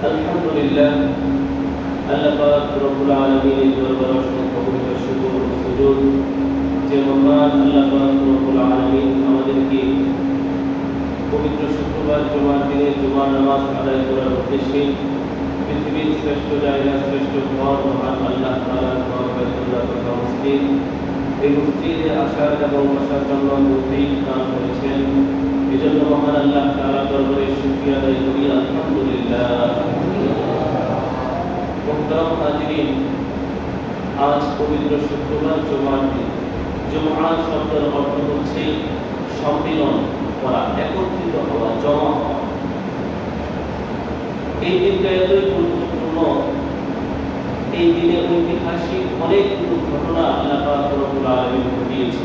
আলহামদুলিল্লাহ আল্লাহ পাক রব্বুল আলামিনের দরবারে অসংখ্য পবিত্র শুকর ও সুজুদ যে মহান আল্লাহ পাক রব্বুল আলামিন আমাদেরকে পবিত্র শুক্রবার জুমার দিনে জুমার নামাজ আদায় করার উদ্দেশ্যে পৃথিবীর শ্রেষ্ঠ জায়গা শ্রেষ্ঠ ঘর মহান আল্লাহ তাআলার ঘর বাইতুল্লাহ তথা মসজিদ এই মসজিদে আসার এবং বসার জন্য তৌফিক দান করেছেন এজন্য মহান আল্লাহ তাআলা দরবারে শুকরিয়া আদায় করি আলহামদুলিল্লাহ আজ পবিত্র শুক্রবার জুমার দিন জুমআ শব্দের অর্থ হচ্ছে সম্মিলন করা একত্রিত হওয়া জমা এই দিনটা এতই গুরুত্বপূর্ণ এই দিনে ঐতিহাসিক অনেকগুলো ঘটনা আল্লাহ পাক রব্বুল আলামিন ঘটিয়েছে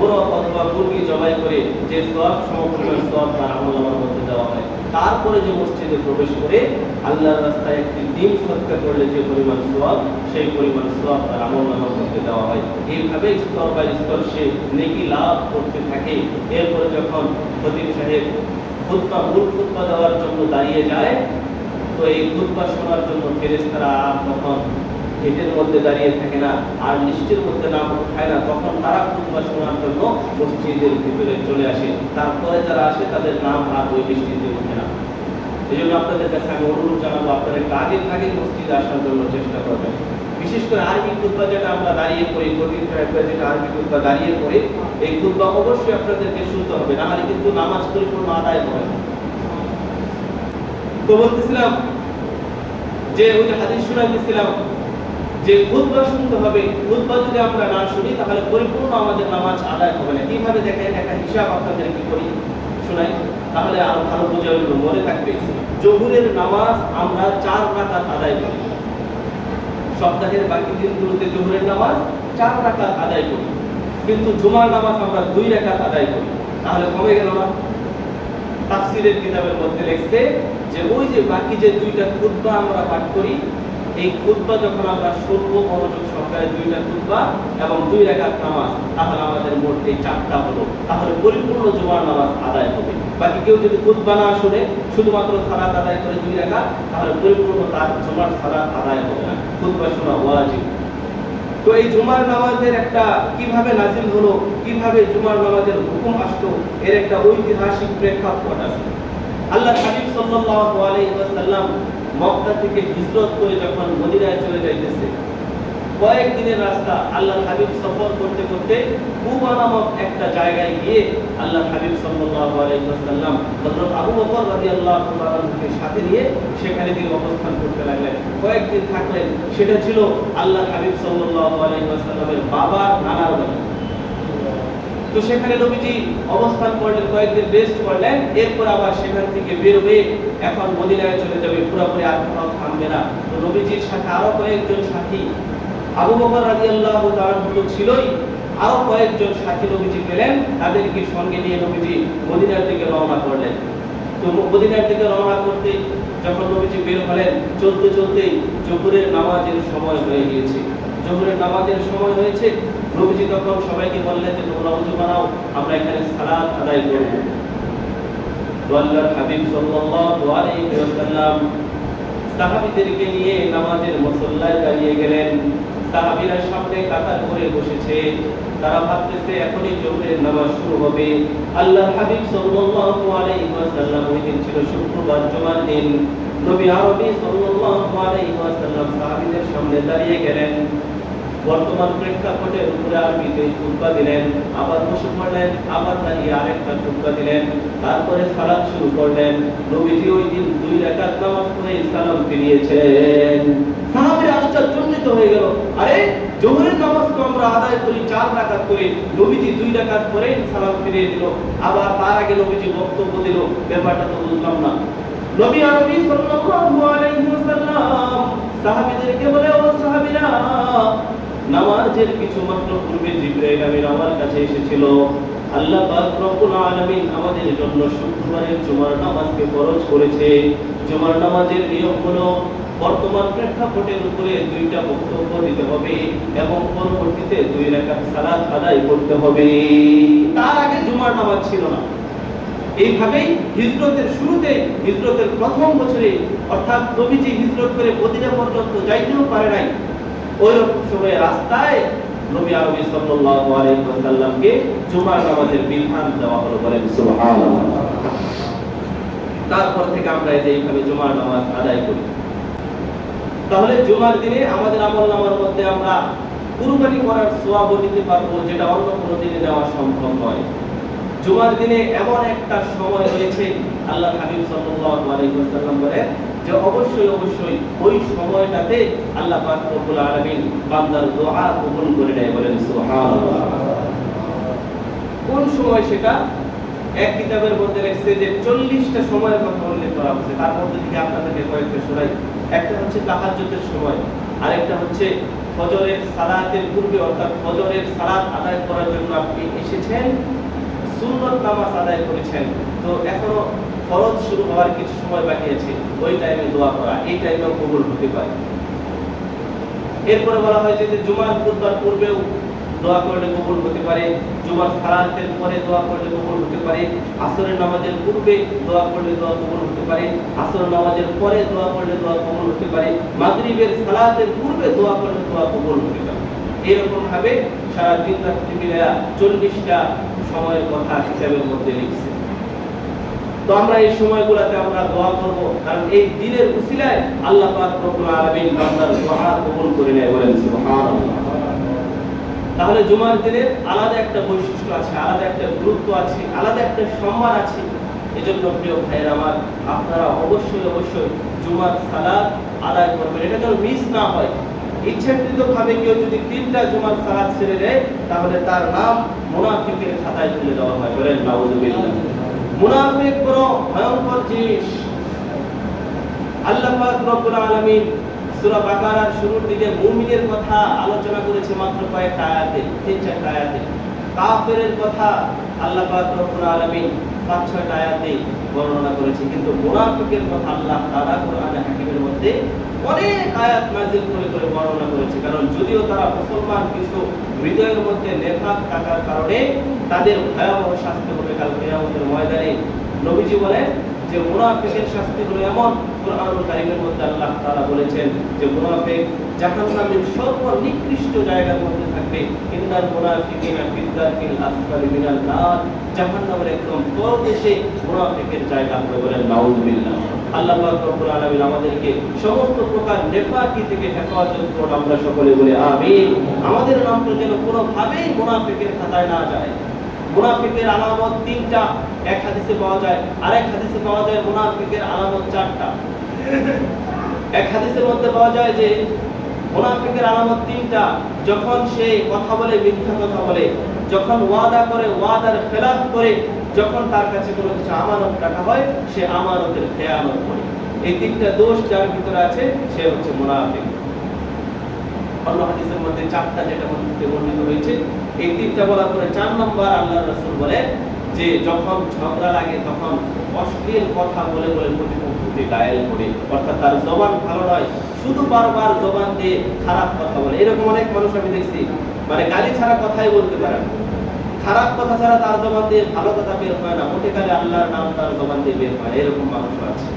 বড় অথবা মুরগি জবাই করে যে সব সমপরিমাণ সব তার আমলামার মধ্যে দেওয়া হয়, তারপরে যে মসজিদে প্রবেশ করে আল্লাহর রাস্তায় একটি ডিম সৎকার করলে যে পরিমাণ সব, সেই পরিমাণ সব তার আমলামার মধ্যে দেওয়া হয়। এইভাবে স্তর বাই স্তর সে নেকি লাভ করতে থাকে। এরপরে যখন খতিব সাহেব খুতবা, মূল খুতবা দেওয়ার জন্য দাঁড়িয়ে যায়, তো এই খুতবা শোনার জন্য ফেরেশতারা তখন গেটের মধ্যে দাঁড়িয়ে থাকে না, আর লিস্টের মধ্যে নাম খায় না, তখন তারা খুতবা শোনার জন্য মসজিদের ভিতরে চলে আসে। তারপরে যারা আসে, তাদের নাম আর ওই লিস্টিতে ওঠে না। এই জন্য আপনাদের কাছে আমি অনুরোধ জানাব, আপনারা আগে আগে মসজিদে আসার জন্য চেষ্টা করবেন। বিশেষ করে আরবি খুতবা যেটা আমরা দাঁড়িয়ে করি কঠিন সাহেবরা যেটা আরবি খুতবা দাঁড়িয়ে করে এই খুতবা অবশ্যই আপনাদেরকে শুনতে হবে, না হলে কিন্তু নামাজ পরিপূর্ণ আদায় হবে তো বলতেছিলাম যে, ওই যে হাদিস শুনাইতেছিলাম যে খুতবা শুনতে হবে, খুতবা যদি আমরা না শুনি, তাহলে পরিপূর্ণ আমাদের নামাজ আদায় হবে না। কীভাবে দেখেন? একটা হিসাব আপনাদের কি করি, শোনাই। তাহলে আরও ভালো বোঝা হইল মনে থাকবে, জহুরের নামাজ আমরা চার রাকাত আদায় করি। সপ্তাহের বাকি দিনগুলোতে জহুরের নামাজ চার রাকাত আদায় করি। কিন্তু জুমার নামাজ আমরা দুই রাকাত আদায় করি। তাহলে কমে গেল না? তাফসিরের কিতাবের মধ্যে লিখছে যে ওই যে বাকি যে দুইটা খুতবা আমরা পাঠ করি এই খুতবা যখন আমরা শুনব, মনোযোগ সহকারে দুইটা খুতবা এবং দুই রাকাত নামাজ, তাহলে আমাদের মোট এই চারটা হলো। তাহলে পরিপূর্ণ জুমার নামাজ আদায় হবে। বাকি কেউ যদি খুতবা না শুনে, শুধুমাত্র সালাত আদায় করে দুই রাকাত, তাহলে পরিপূর্ণ তার জুমার সালাত আদায় হবে না। খুতবা শোনা ওয়াজিব। তো এই জুমার নামাজের একটা কীভাবে নাজিল হলো, কীভাবে জুমার নামাজের হুকুম আসলো, এর একটা ঐতিহাসিক প্রেক্ষাপট আছে। আল্লাহ হাবিব সাল্লাল্লাহু আলাইহি ওয়াসাল্লাম মক্কা থেকে হিজরত করে যখন মদিনায় চলে যাইতেছে কয়েক দিনের রাস্তা আল্লাহ হাবিব সফর করতে করতে কুবা নামক একটা জায়গায় গিয়ে আল্লাহ হাবিব সাল্লাল্লাহু আলাইহি ওয়াসাল্লাম হযরত আবু বকর রাদিয়াল্লাহু তাআলাকে সাথে নিয়ে সেখানে তিনি অবস্থান করতে লাগলেন। কয়েকদিন থাকলেন, সেটা ছিল আল্লাহ হাবিব সাল্লাল্লাহু আলাইহি ওয়াসাল্লামের বাবার নানার বাড়ি। তো সেখানে নবীজি অবস্থান করলেন, কয়েকদিন রেস্ট করলেন, এরপর আবার সেখান থেকে বের হয়ে এখন মদিনায় চলে যাবে, পুরোপুরি আর কোথাও থামবে না। তো নবীজির সাথে আরও কয়েকজন সাথী, আবু বকর রাদিয়াল্লাহু তাআলা তো ছিলই, আরও কয়েকজন সাথী নবীজি পেলেন, তাদেরকে সঙ্গে নিয়ে নবীজি মদিনার দিকে রওনা করলেন। তো মদিনার দিকে রওনা করতে যখন নবীজি বের হলেন, চলতে চলতেই জোহরের নামাজের সময় হয়ে গিয়েছে। জোহরের নামাজের সময় হয়েছে নবীজি তখন সবাইকে বললেন যে, তোমরা উজু বানাও আমরা এখানে সালাত আদায় করব। আল্লাহর হাবিব সাল্লাল্লাহু আলাইহি ওয়াসাল্লাম সাহাবীদেরকে নিয়ে নামাজের দাঁড়িয়ে গেলেন। সাহাবীরা সামনে কাতার করে বসেছে। তারা ভাবতেছে, এখনই জোহরের নামাজ শুরু হবে। আল্লাহর হাবিব সাল্লাল্লাহু আলাইহি ওয়াসাল্লাম ওই দিন ছিল শুক্রবার, জুমার দিন। নবী আরবি সাল্লাল্লাহু আলাইহি ওয়াসাল্লাম সাহাবীদের সামনে দাঁড়িয়ে গেলেন। বর্তমান প্রেক্ষাপটের উপরে আরবিতে খুতবা দিলেন, আবার বসে পড়লেন, আবার দাঁড়িয়ে আরেকটা খুতবা দিলেন। তারপরে সালাত শুরু করলেন। নবীজি ওই দিন দুই রাকাত নামাজ পড়ে সালাম ফিরিয়েছেন। সাহাবীরা আশ্চর্যজনিত হয়ে গেল। আরে, জোহরের নামাজ তো আমরা আদায় করি, চার রাকাত করে। নবীজি দুই রাকাত করে সালাম ফিরিয়ে দিল। আবার তার আগে নবীজি বক্তব্য দিল। ব্যাপারটা তো বুঝলাম না। নবী আরবি সাল্লাল্লাহু আলাইহি ওয়াসাল্লাম সাহাবীদেরকে বলে, ও সাহাবীরা নামাজের কিছু মাত্র পূর্বে জিব্রাইল আমিন আমার কাছে এসেছিল, আল্লাহ পাক রব্বুল আলামিন আমাদের জন্য শুক্রবারের জুমার নামাজকে ফরজ করেছে। জুমার নামাজের নিয়ম হলো, বর্তমান প্রেক্ষাপটের উপরে দুইটা বক্তব্য দিতে হবে এবং পরবর্তীতে দুই রাকাত সালাত আদায় করতে হবে। তার আগে জুমার নামাজ ছিল না। এইভাবেই হিজরতের শুরুতে, হিজরতের প্রথম বছরে, অর্থাৎ নবীজি হিজরত করে মদিনা পর্যন্ত যাইতেও পারে নাই। ওই রকম সময়ে রাস্তায় নবী আরবি সাল্লাল্লাহু আলাইহি ওয়াসাল্লামকে জুমার নামাজের দেওয়া হলো বলেন সুবহানাল্লাহ। তারপর থেকে আমরা এই যে জুমার নামাজ আদায় করি। তাহলে জুমার দিনে আমাদের আমল নামার মধ্যে আমরা কুরবানি করার সোয়াব নিতে পারব যেটা অন্য কোনো দিনে নেওয়া সম্ভব নয়। জুমার দিনে এমন একটা সময় রয়েছে, আল্লাহ হাবিব সাল্লাল্লাহু আলাইহি ওয়াসাল্লাম বলেন যে অবশ্যই অবশ্যই ওই সময়টাতে আল্লাহ পাক রব্বুল আলামিন বান্দার দোয়া কবুল করে নেয় বলেন, সুবহানাল্লাহ। কোন সময় সেটা? এক কিতাবের মধ্যে লেখছে যে চল্লিশটা সময়ের কথা উল্লেখ করা হচ্ছে তার মধ্যে থেকে আপনাদেরকে কয়েকটা শোনাই। একটা হচ্ছে তাহাজ্জুদের সময়, আরেকটা হচ্ছে ফজরের সালাতের পূর্বে, অর্থাৎ ফজরের সালাত আদায় করার জন্য আপনি এসেছেন। সুন্নত নামাজ আদায় করেছেন। তো এখনও ফরজ শুরু হওয়ার কিছু সময় বাকি আছে, ওই টাইমে দোয়া করা, এই টাইমেও কবুল হতে পারে। এরপরে বলা হয়েছে যে জুমার খুতবার পূর্বেও দোয়া করলে কবুল হতে পারে, জুমার সালাতের পরে দোয়া করলে কবুল হতে পারে, আসরের নামাজের পূর্বে দোয়া করলে দোয়া কবুল হতে পারে, আসরের নামাজের পরে দোয়া করলে দোয়া কবুল হতে পারে, মাগরিবের সালাতের পূর্বে দোয়া করলে দোয়া কবুল হতে পারে। এরকম ভাবে সারা দিন রাত্রি মিলায়া চল্লিশটা সময়ের কথা হিসাবের মধ্যে লিখছে। তো আমরা এই সময়গুলোতে আমরা দোয়া করব, কারণ এই দিনের উসিলায় আল্লাহ পাক রব্বুল আলামিন বান্দার দোয়া কবুল করে নেয় বলেন সুবহানাল্লাহ। তাহলে জুমার দিনের আলাদা একটা বৈশিষ্ট্য আছে, আলাদা একটা গুরুত্ব আছে, আলাদা একটা সম্মান আছে। এজন্য প্রিয় ভাইয়ের আমার, আপনারা অবশ্যই অবশ্যই জুমার সালাত আদায় করবেন। এটা যেন মিস না হয় ইচ্ছাকৃত ভাবে কেউ যদি তিনটা জুমার সালাত ছেড়ে দেয়, তাহলে তার নাম মুনাফিকের খাতায় তুলে দেওয়া হয়। বলেন নাউজুবিল্লাহ মুনাফিক বড় ভয়ঙ্কর জিনিস। আল্লাহ পাক রব্বুল আলামিন সূরা বাকারার শুরুর দিকে মুমিনের কথা আলোচনা করেছে মাত্র কয়েকটা আয়াতে, তিন চারটা আয়াতে। কাফেরের কথা আল্লাহ পাক রব্বুল আলামিন পাঁচ ছয়টা আয়াতে বর্ণনা করেছে। কিন্তু মোনাফিকের কথা আল্লাহ তারা কোরআনে হাকিমের মধ্যে অনেক আয়াত নাজিল করে করে বর্ণনা করেছে। কারণ যদিও তারা মুসলমান কিছু হৃদয়ের মধ্যে নেফাক থাকার কারণে তাদের ভয়াবহ শাস্তি হবে কাল কেয়ামতের ময়দানে। নবীজি বলেন যে মুনাফিকের শাস্তি হলো এমন কোরআনুল কারীমের মধ্যে আল্লাহ তাআলা বলেছেন যে মুনাফিক জাহান্নামের সর্বনিকৃষ্ট জায়গার মধ্যে থাকবে। ইন্নাল মুনাফিকিনা ফিদ্দারকিল আসফালি মিনাল নার। জাহান্নামের একদম তলদেশে মুনাফিকের জায়গা হবে বলেন নাউজুবিল্লাহ। আল্লাহ পাক রব্বুল আলামিন আমাদেরকে সমস্ত প্রকার নেফাকি থেকে হেফাজত করুন, আমরা সকলে বলে আমিন। আমাদের নামটা যেন কোনোভাবেই মুনাফিকের খাতায় না যায়। মুনাফিকের আলামত তিনটা, এক হাদিসে পাওয়া যায়, আরেক হাদিসে পাওয়া যায় মুনাফিকের আলামত চারটা। এক হাদিসের মধ্যে পাওয়া যায় যে, মুনাফিকের আলামত তিনটা, যখন সে কথা বলে, মিথ্যা কথা বলে, যখন ওয়াদা করে, ওয়াদার খেলাফ করে, যখন তার কাছে কোনো কিছু আমানত রাখা হয়, সে আমানতের খেয়ানত করে। এই তিনটা দোষ যার ভিতরে আছে, সে হচ্ছে মুনাফিক। অন্য হাদিসের মধ্যে চারটা যেটা মধ্যে বর্ণিত হয়েছে, এই তিনটা বলার পরে চার নম্বর আল্লাহ রাসূল বলে যে, যখন ঝগড়া লাগে তখন অশ্লীল কথা বলে বলে প্রতিপক্ষকে গায়েল করে, অর্থাৎ তার জবান ভালো নয়, শুধু বারবার জবান দিয়ে খারাপ কথা বলে। এরকম অনেক মানুষ আমি দেখছি মানে গালি ছাড়া কথাই বলতে পারে খারাপ কথা ছাড়া তার জবান দিয়ে ভালো কথা বের হয় না মোটে কালে আল্লাহর নাম তার জবান দিয়ে বের হয় এরকম মানুষ আছে।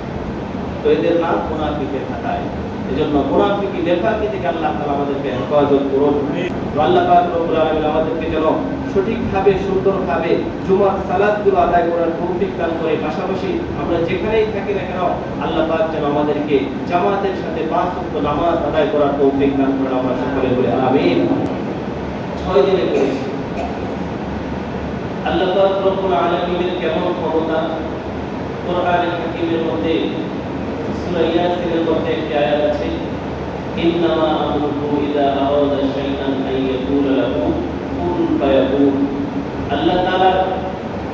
তো এদের নাম মুনাফিকের খাতায়। এজন্য মুনাফিকি নেফাকি থেকে আল্লাহ তাআলা আমাদেরকে হেফাজত করুন। আল্লাহ পাক রব্বুল আলামিন আমাদেরকে যেন সঠিকভাবে, সুন্দরভাবে জুমার সালাতগুলো আদায় করার তৌফিক দান করে। পাশাপাশি আমরা যেখানেই থাকি না কেন, আল্লাহ পাক যেন আমাদেরকে জামাতের সাথে পাঁচ ওয়াক্ত নামাজ আদায় করার তৌফিক দান করেন আমরা সকলে বলি, আমিন। ছয় দিনে আল্লাহ পাক রব্বুল আলামিনের কেমন ক্ষমতা কোরআনের হাকিমের মধ্যে সূরা ইয়াসিনের মধ্যে একটি আয়াত আছে, ইন্নামা আমরুহু ইযা আরাদা শাইআন আন লাহু কুন ফায়াকুন আল্লাহ তাআলা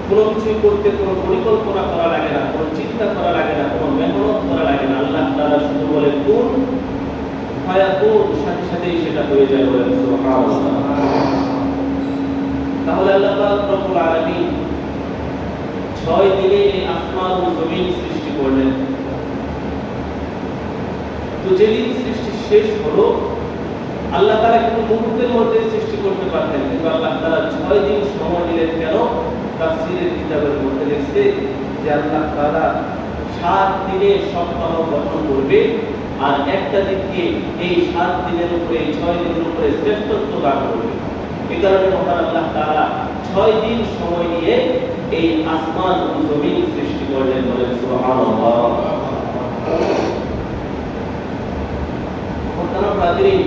কোনো কিছু করতে কোনো পরিকল্পনা করা লাগে না, কোনো চিন্তা করা লাগে না, কোনো মেহনত করা লাগে না, আল্লাহ তাআলা শুধু বলে, কুন ফায়াকুন সাথে সাথেই সেটা হয়ে যায় বলেন, সুবহানাল্লাহ। তাহলে আল্লাহ পাক রব্বুল আলামিন ছয় দিনে এই আসমান ও জমিন সৃষ্টি করলেন তো যেদিন সৃষ্টি শেষ হলো, আল্লাহ তারা কিন্তু মুহূর্তের মধ্যে সৃষ্টি করতে পারতেন কিন্তু আল্লাহ তারা ছয় দিন সময় দিলেন কেন? তাফসীরের কিতাবের মধ্যে লিখছে যে আল্লাহ তারা সাত দিনে সপ্তাহ গঠন করবে, আর একটা দিনকে এই সাত দিনের উপরে, এই ছয় দিনের উপরে শ্রেষ্ঠত্ব দান করবে। এই কারণে মহান আল্লাহ তারা ছয় দিন সময় নিয়ে এই আসমান জমিন সৃষ্টি করলেন বলেন সুবহানাল্লাহ। মোহতারাম হাজিরিন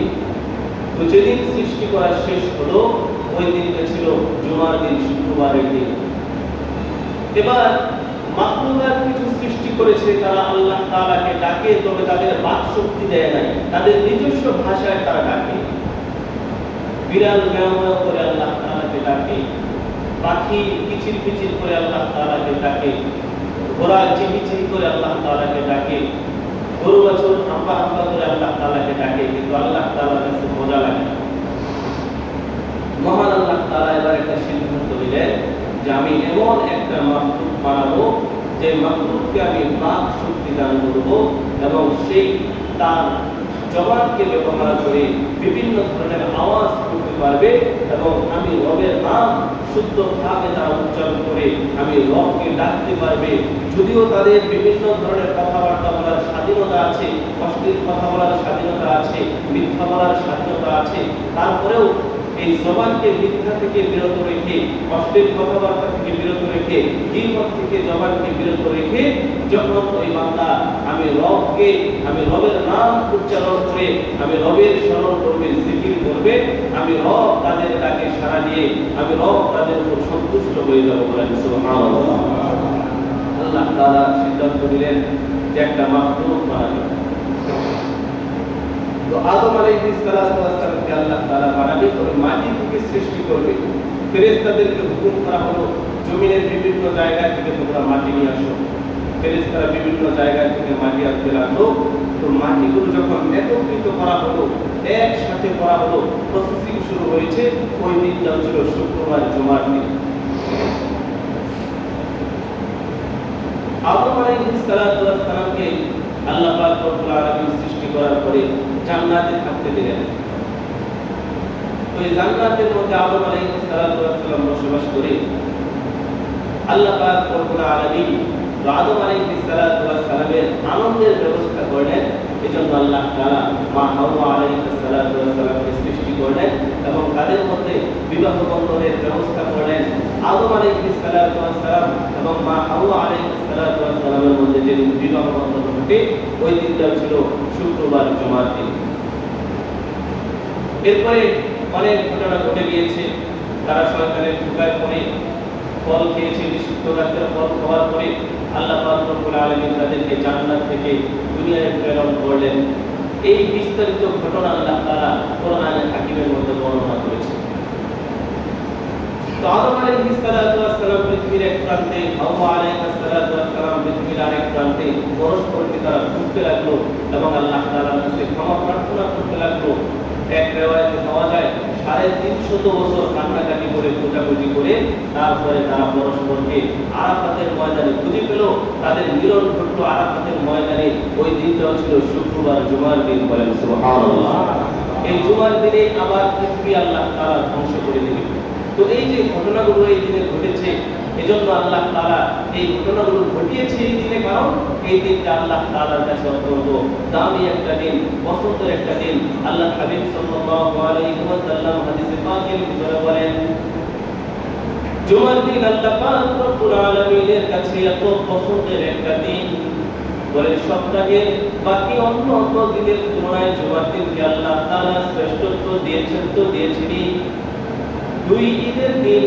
তো যেদিন সৃষ্টি করা শেষ হলো, ওই দিনটা ছিল জুমার দিন, শুক্রবারের দিন। এবার মাহমুদার কিছু সৃষ্টি করেছে, তারা আল্লাহ তাআলাকে ডাকে, তবে তাদের বাক শক্তি দেয় নাই। তাদের নিজস্ব ভাষায় তারা ডাকে। বিড়াল ম্যাও করে আল্লাহ তাআলাকে ডাকে। পাখি কিচির কিচির করে আল্লাহ তাআলাকে ডাকে। ঘোড়া চিহি চিহি করে আল্লাহ তাআলাকে ডাকে। গরু বছর আম্বা আম্বা করে আল্লাহ তালাকে ডাকে, কিন্তু আল্লাহ তালার কাছে মজা লাগে মহান আল্লাহ তালা এবার একটা সিদ্ধান্ত নিলেন যে আমি এমন একটা মাহলুক বানাবো, যে মাহলুককে আমি পাক শক্তি দান করব এবং সেই তার জবানকে ব্যবহার করে বিভিন্ন ধরনের আওয়াজ করতে পারবে এবং আমি রবের নাম শুদ্ধভাবে তারা উচ্চারণ করে আমি রবকে ডাকতে পারবে। যদিও তাদের বিভিন্ন ধরনের কথাবার্তা বলার স্বাধীনতা আছে, অশ্লীল কথা বলার স্বাধীনতা আছে, মিথ্যা বলার স্বাধীনতা আছে, তারপরেও এই জবানকে মিথ্যা থেকে বিরত রেখে, অশ্লীল কথাবার্তা থেকে বিরত রেখে গিবত থেকে জবানকে বিরত রেখে যখন ওই বান্দা, আমি রবকে, আমি রবের নাম উচ্চারণ করে, আমি রবের স্মরণ করবে, জিকির করবে, আমি রব তাদের ডাকে সাড়া দিয়ে, আমি রব তাদের উপর সন্তুষ্ট হয়ে যাব বলেন আল্লাহ তাআলা সিদ্ধান্ত নিলেন যে একটা মাহলুক বানাবেন তো আদম আলাইহিস সালামকে আল্লাহ তাআলা বানাবে তবে মাটি থেকে সৃষ্টি করবে। ফেরেশতাদেরকে হুকুম করা হলো, জমিনের বিভিন্ন জায়গা থেকে তোমরা মাটি নিয়ে আসো। ফেরেশতারা বিভিন্ন জায়গা থেকে মাটি আনতে লাগল। তো মাটিগুলো যখন একত্রিত করা হলো, একসাথে করা হলো প্রসেসিং শুরু হয়েছে। ওই দিনটা ছিল শুক্রবার, জুমার দিন। আদম আলাইহিস সালামকে আল্লাহ পাক রব্বুল আলামিন সৃষ্টি করার পরে জান্নাতে থাকতে দিলেন ওই জান্নাতের মধ্যে আদম আলাইহিসসালাম বসবাস করে আল্লাহ পাক রব্বুল আলামিন আদম আলাইহিসসালামের আনন্দের ব্যবস্থা করলেন। এজন্য আল্লাহ তাআলা মা হাওয়া আলাইহিস সালাতু ওয়াস সৃষ্টি করলেন। এবং তাদের মধ্যে বিবাহ বন্ধনের ব্যবস্থা করলেন আদম সালাম এবং মা সালাতু ওয়াস সালামের মধ্যে যে বিবাহ বন্ধন ঘটে, ওই দিনটা ছিল শুক্রবার জুমার দিন। এরপরে অনেক ঘটনা ঘটে গিয়েছে। তারা সরকারের ঢুকায় পড়ে ফল খেয়েছে, নিষিদ্ধ গাছের ফল খাওয়ার পরে আল্লাহ রব্বুল আলামিন তাদেরকে জান্নাত থেকে দুনিয়ায় প্রেরণ করলেন। এই বিস্তারিত ঘটনা আল্লাহ তারা কোরআনে হাকিমের মধ্যে বর্ণনা করেছে তো আদম আলাইহিস সালাতু ওয়াস সালাম পৃথিবীর এক প্রান্তে হাওয়া আলাইহিস সালাতু ওয়াস সালাম পৃথিবীর আরেক প্রান্তে পরস্পরকে তারা খুঁজতে লাগল এবং আল্লাহ তাআলার কাছে ক্ষমা প্রার্থনা করতে লাগল। এক রেওয়ায়েতে পাওয়া যায় সাড়ে তিনশত বছর কান্নাকাটি করে করে, তারপরে তারা পরস্পরকে আরাফাতের ময়দানে খুঁজে পেল। তাদের মিলন ঘটল আরাফাতের ময়দানে। ওই দিনটাও ছিল শুক্রবার, জুমার দিন বলেন এই জুমার দিনে আবার পৃথিবী আল্লাহ তারা ধ্বংস করে দিলেন। তো এই যে ঘটনাগুলো এই দিনে ঘটেছে এজন্য আল্লাহ তাআলা এই ঘটনাগুলো ঘটিয়েছে এই দিনে, কারণ এই দিনটা আল্লাহ তাআলার কাছে অত্যন্ত দামি একটা দিন পছন্দের একটা দিন। আল্লাহ হাবিব সাল্লাল্লাহু আলাইহি ওয়াসাল্লাম হাদিসে পাকের ভিতরে বলেন, জুমার দিন আল্লাহ পাক রব্বুল আলামিনের কাছে এত পছন্দের একটা দিন। বলে সপ্তাহের বাকি অন্য অন্য দিনের তুলনায় জুমার দিনকে আল্লাহ তাআলা শ্রেষ্ঠত্ব দিয়েছেন তো দিয়েছেনই। দুই ঈদের দিন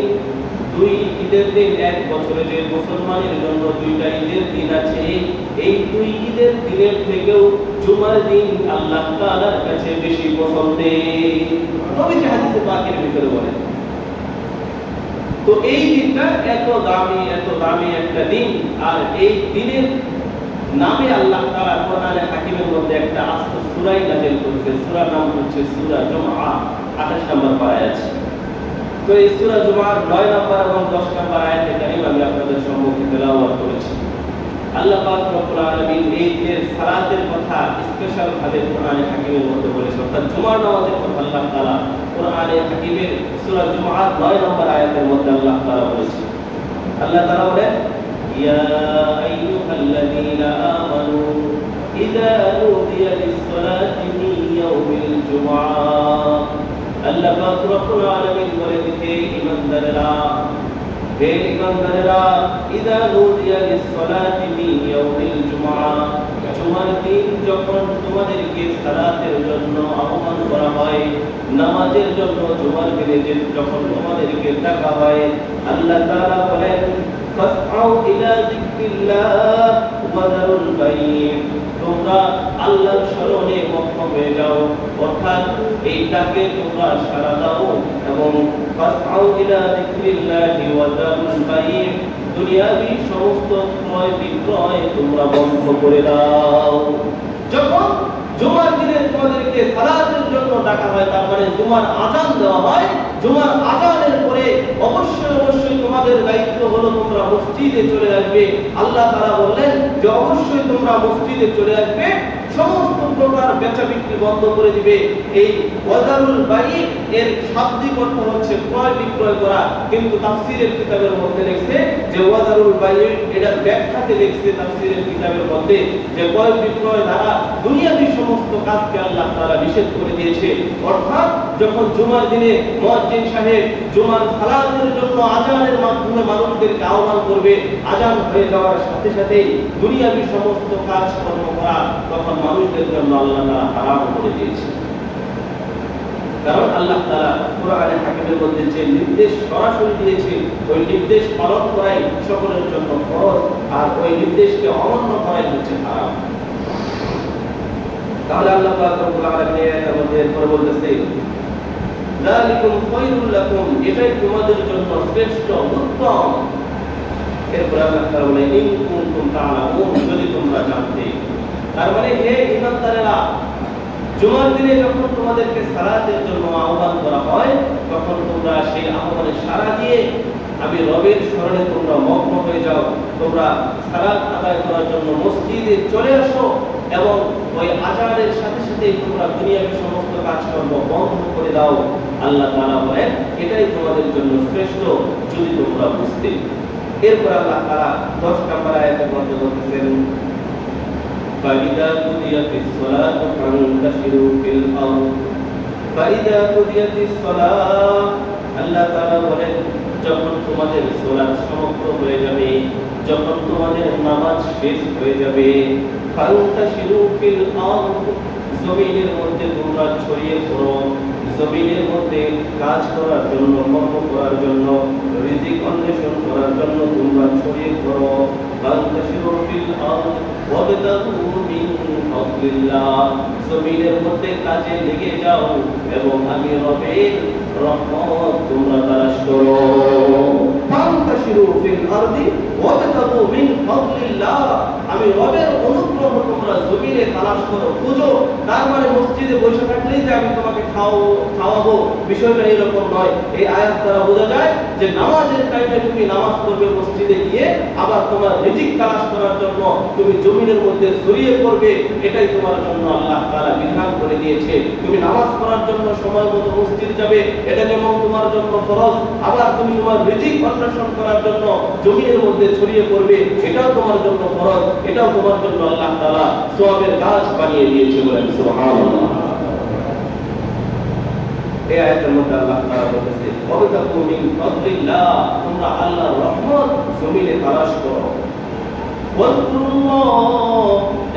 দুই ঈদের দিন, এক বছরে যে মুসলমানের জন্য দুইটা ঈদের দিন আছে, এই দুই ঈদের দিনের থেকেও জুমার দিন আল্লাহ তাআলার কাছে বেশি পছন্দের। হাদিসে পাকের ভিতরে বলেন, তো এই দিনটা এত দামি এত দামি একটা দিন, আর এই দিনের নামে আল্লাহ তাআলা কোরআনে হাকিমের মধ্যে একটা আস্ত সূরাই নাযিল করেছে। নাম হচ্ছে সূরা জুমআ 28 নম্বর পারায় আছে। তো এই সূরা জুমআর 9 নম্বর এবং 10 নম্বর আয়াতে কারীম আমি আপনাদের সম্মুখে তেলাওয়াত করেছি। আল্লাহ পাক রব্বুল আলামিন এই সালাতের কথা স্পেশাল ভাবে কোরআনে হাকিমের মধ্যে বলেছে অর্থাৎ জুমার নামাজের কথা আল্লাহ তাআলা কোরআনে হাকিমের সূরা জুমআর 9 নম্বর আয়াতের মধ্যে আল্লাহ তাআলা বলেছে আল্লাহ তাআলা বলেন, ইয়া আইয়ুহাল্লাযীনা আমানু ইযা নুদিয়া লিস-সালাতি মিন ইয়াউমিল জুমআ। আল্লাহ রব্বুল আলামিন বলে দিতে ঈমানদাররা হে ঈমানদাররা ইযা নুদিয়া লিস-সালাতি মিন ইয়াউমিল জুমআ, জুমার দিন যখন তোমাদেরকে সালাতের জন্য আহ্বান করা হয়, নামাজের জন্য জুমার দিনে যখন তোমাদেরকে ডাকা হয়, আল্লাহ তাআলা বলেন, ফাসআউ ইলা যিকরিল্লাহ ওয়া দারুল বাইন তোমরা আল্লাহর স্মরণে মগ্ন হয়ে যাও। অর্থাৎ এই ডাকে তোমরা সাড়া দাও এবং ফাসআউ ইলা যিকরিল্লাহি ওয়া দারুল বাইন দুনিয়াবি সমস্ত ক্রয় বিক্রয় তোমরা বন্ধ করে দাও। যখন জুমার দিনে তোমাদেরকে সালাতের জন্য ডাকা হয়, তার মানে জুমার আজান দেওয়া হয়, জুমার আজানের পরে অবশ্যই অবশ্যই তোমাদের দায়িত্ব হলো তোমরা মসজিদে চলে আসবে। আল্লাহ তাআলা বললেন যে অবশ্যই তোমরা মসজিদে চলে আসবে। সমস্ত প্রকার বেচা বিক্রি বন্ধ করে দিবে। এই ওয়াদারুল বাই এর শাব্দিক অর্থ হচ্ছে ক্রয় বিক্রয় করা। কিন্তু তাফসীরের কিতাবের মধ্যে লিখছে যে ওয়াদারুল বাই এটা ব্যাখ্যাতে লিখছে তাফসীরের কিতাবের মধ্যে যে ক্রয় বিক্রয় দ্বারা দুনিয়াবি সমস্ত কাজকে আল্লাহ তাআলা নিষেধ করে দিয়েছে। অর্থাৎ যখন জুমার দিনে মুয়াজ্জিন সাহেব জুমার সালাতের জন্য আজানের মাধ্যমে মানুষদেরকে আহ্বান করবে, আজান হয়ে যাওয়ার সাথে সাথেই দুনিয়াবি সমস্ত কাজ কর্ম করা তখন মানুষদের জন্য আল্লাহ তাআলা হারাম করে দিয়েছে কারণ আল্লাহ তাআলা কোরআনে হাকিমের মধ্যে যে নির্দেশ সরাসরি দিয়েছে, ওই নির্দেশ পালন করাই সকলের জন্য ফরজ, আর ওই নির্দেশকে করাই হচ্ছে হারাম। তাহলে আল্লাহ মধ্যে এরপরে বলতেছে, যালিকুম খায়রুল লাকুম, এটাই তোমাদের জন্য শ্রেষ্ঠ, উত্তম। এরপরে আল্লাহ তাআলা বলে, ইন কুনতুম জানতে তার মানে হে ঈমানদারেরা, জুমার দিনে যখন তোমাদেরকে সালাতের জন্য আহ্বান করা হয়, তখন তোমরা সেই আহ্বানে সাড়া দিয়ে আমি রবের স্মরণে তোমরা মগ্ন হয়ে যাও। তোমরা সালাত আদায় করার জন্য মসজিদে চলে আসো এবং ওই আজানের সাথে সাথে তোমরা দুনিয়ার সমস্ত কাজকর্ম বন্ধ করে দাও। আল্লাহ তাআলা বলেন, এটাই তোমাদের জন্য শ্রেষ্ঠ যদি তোমরা বুঝতে এরপর আল্লাহ তাআলা 10 নম্বর আয়াতের মধ্যে বলতেছেন فإذا قضيت الصلاة فانتشروا في الأرض فإذا قضيت الصلاة আল্লাহ তাআলা বলেন যখন তোমাদের সোলাত সমাপ্ত হয়ে যাবে যখন তোমাদের নামাজ শেষ হয়ে যাবে ফান্তাশিরু ফিল আরদ জমিনের মধ্যে তোমরা ছড়িয়ে পড়ো জমিনের মধ্যে কাজ করার জন্য কর্ম করার জন্য রিজিক অন্বেষণ করার জন্য তোমরা ছড়িয়ে পড়ো মিন ফাদলিল্লাহ আমি রবের অনুগ্রহ তোমরা জমিনে তালাশ করো, খুঁজো। তার মানে মসজিদে বসে থাকলেই যে আমি তোমাকে খাও, খাওয়াবো। বিষয়টা এরকম নয়। এই আয়াত দ্বারা বোঝা যায় যে নামাজের টাইমে তুমি নামাজ পড়বে মসজিদে গিয়ে, আবার তোমার রিজিক তালাশ করার জন্য তুমি জমিনের মধ্যে ছড়িয়ে পড়বে, এটাই তোমার জন্য আল্লাহ তাআলা বিধান করে দিয়েছে। তুমি নামাজ পড়ার জন্য সময় মতো মসজিদ যাবে, এটা যেমন তোমার জন্য ফরজ, আবার তুমি তোমার রিজিক অন্বেষণ করার জন্য জমিনের মধ্যে ছড়িয়ে পড়বে, এটাও তোমার জন্য ফরজ, এটাও তোমার জন্য আল্লাহ তাআলা সওয়াবের কাজ বানিয়ে দিয়েছে বলেন সুবহানাল্লাহ। এই আয়াতের মধ্যে আল্লাহ তাআলা বলেছে ওয়াবতাকু মিন ফাদলিল্লাহ তোমরা আল্লাহর রহমত জমিনে তালাশ করো।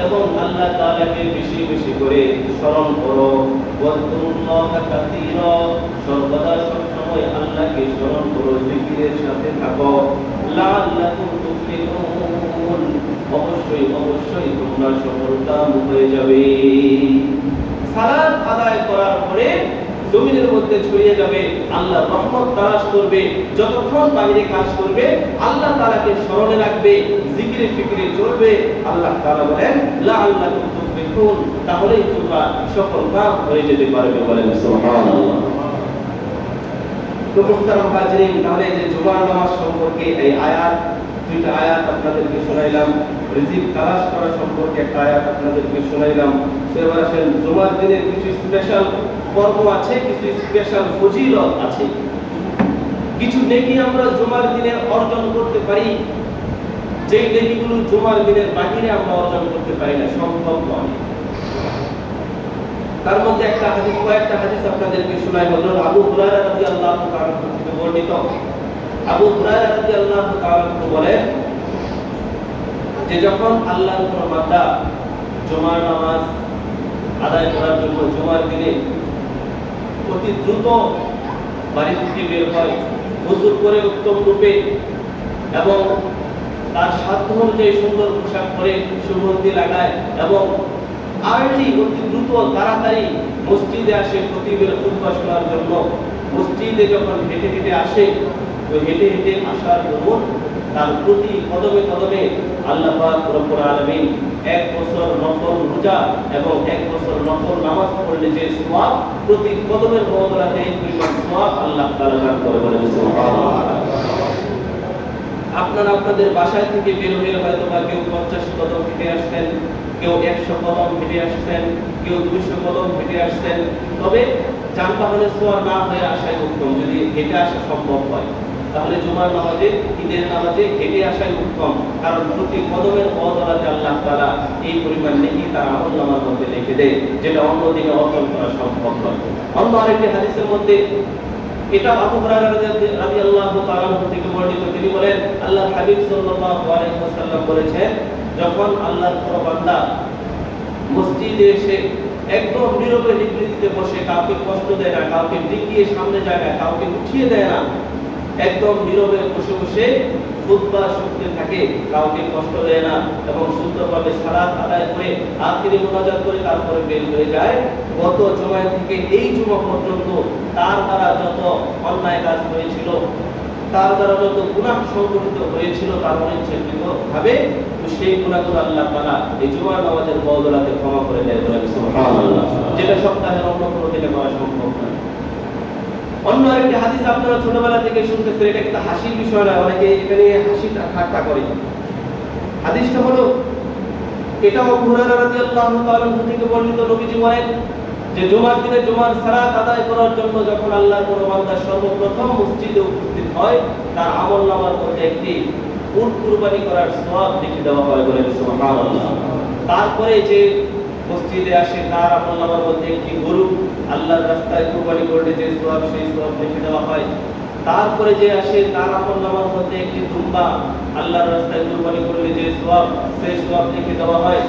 এবং আল্লাহ তাআলাকে বেশি বেশি করে স্মরণ করো। সর্বদা সবসময় আল্লাহকে স্মরণ করো, জিকিরের সাথে থাকো। অবশ্যই অবশ্যই তোমরা সফলকাম হয়ে যাবে। সালাত আদায় করার পরে জমিনের মধ্যে ছড়িয়ে যাবে, আল্লাহ রহমত তালাশ করবে। যতক্ষণ বাইরে কাজ করবে, আল্লাহ তালাকে স্মরণে রাখবে। জিকিরে ফিকিরে চলবে, আল্লাহ তালা বলেন লা আল্লাহ তুফলিহুন। তাহলেই তোমরা সফল কাম হয়ে যেতে পারবে বলেন, সুবহানাল্লাহ। তো মুহতারাম হাজরিন, তাহলে যে জুমার নামাজ সম্পর্কে এই আয়াত, দুইটা আয়াত আপনাদেরকে শোনাইলাম। রিজিক তালাশ করা সম্পর্কে একটা আয়াত আপনাদেরকে শোনাইলাম। তো এবার আসেন, জুমার দিনের কিছু স্পেশাল পর্ব আছে, কিছু স্পেশাল ফজিলত আছে। কিছু নেকি আমরা জুমার দিনে অর্জন করতে পারি যেই নেকিগুলো জুমার দিনের বাহিরে আমরা অর্জন করতে পারি না, সম্ভব নয়। তার মধ্যে একটা হাদিস, কয়েকটা হাদিস আপনাদেরকে শোনাই। হলো আবু হুরায়রা রাদিয়াল্লাহু তাআলা থেকে বর্ণিত। আবু হুরায়রা রাদিয়াল্লাহু তাআলা বলেন যে যখন আল্লাহর কোন বান্দা জুমার নামাজ আদায় করার জন্য জুমার দিনে অতি দ্রুত বাড়ি থেকে বের হয় গোসল করে উত্তম রূপে এবং তার সাধ্য অনুযায়ী সুন্দর পোশাক পরে সুগন্ধি লাগায় এবং আর্লি অতি দ্রুত তাড়াতাড়ি মসজিদে আসে খতিবের খুতবা শোনার জন্য। মসজিদে যখন হেঁটে হেঁটে আসে ওই হেঁটে হেঁটে আসার দরুন তার প্রতি কদমে কদমে আল্লাহ রব্বুল আলামিন এক বছর নফল রোজা এবং এক বছর নফল নামাজ পড়লে যে সওয়াব, প্রতি কদমের বদলাতে পরিমাণ সওয়াব আল্লাহ তাআলা করে বলেন। সুবহানাল্লাহ। আপনারা আপনাদের বাসায় থেকে বের হয়ে হয়তো বা কেউ পঞ্চাশ কদম হেঁটে আসছেন, কেউ একশো কদম হেঁটে আসছেন, কেউ দুইশো কদম হেঁটে আসছেন। তবে যানবাহনের ছোঁয়া না হয়ে আসাই উত্তম, যদি হেঁটে আসা সম্ভব হয়। তাহলে জুমার নামাজে, ঈদের নামাজে হেঁটে আসাই উত্তম, কারণ প্রতি কদমের বদলাতে আল্লাহ তারা এই পরিমাণ নেকি তার আমল নামার মধ্যে লিখে দেয়, যেটা অন্য দিনে অর্জন করা সম্ভব নয়। অন্য আরেকটি হাদিসের মধ্যে এটা আবু হুরায়রা রাদিয়াল্লাহু তাআলা থেকে বর্ণিত। তিনি বলেন আল্লাহ হাবিব সাল্লাল্লাহু আলাইহি ওয়াসাল্লাম বলেছেন, যখন আল্লাহর কোন বান্দা মসজিদে এসে একদম নীরবে নিবৃত্তিতে বসে, কাউকে কষ্ট দেয় না, কাউকে ডিকিয়ে সামনে যায় না, কাউকে উঠিয়ে দেয় না একদম নীরবে বসে বসে শুনতে থাকে। কাউকে কষ্ট দেয় না এবং সুন্দরভাবে সালাত আদায় করে আখিরি মোনাজাত করে তারপরে বের হয়ে যায়। গত জুমায় থেকে এই জুমা পর্যন্ত তার দ্বারা যত অন্যায় কাজ হয়েছিল তার দ্বারা যত গুনাহ সংগঠিত হয়েছিল তার অনিচ্ছাকৃত ভাবে তো সেই গুনাহগুলো আল্লাহ তাআলা এই জুমার নামাজের বদলাতে ক্ষমা করে দেয় যেটা সপ্তাহের অন্য কোনো দিনে করা সম্ভব নয় অন্য আরেকটি হাদিস আপনারা ছোটবেলা থেকে শুনতেছেন এটা কিন্তু হাসির বিষয় নয়, অনেকে এখানে হাসি ঠাট্টা করে। হাদিসটা হলো, এটা হুরায়রা রাদিয়াল্লাহু তাআলা থেকে বর্ণিত নবীজি বলেন যে জুমার দিনে জুমার সালাত আদায় করার জন্য যখন আল্লাহর কোন বান্দা সর্বপ্রথম মসজিদে উপস্থিত হয়, তার আমল নামার মধ্যে একটি উট কুরবানি করার সওয়াব লিখে দেওয়া হয় বলেন সুবহানাল্লাহ। তারপরে যে মসজিদে আসে, তার আপনার মধ্যে একটি গরু আল্লাহর রাস্তায় কোরবানি করলে যে সব সেই সব লিখে দেওয়া হয়। তারপরে যে আসে, তার আপনার মধ্যে একটি দুম্বা আল্লাহর রাস্তায় কোরবানি করলে যে সব সেই সব লিখে দেওয়া হয়।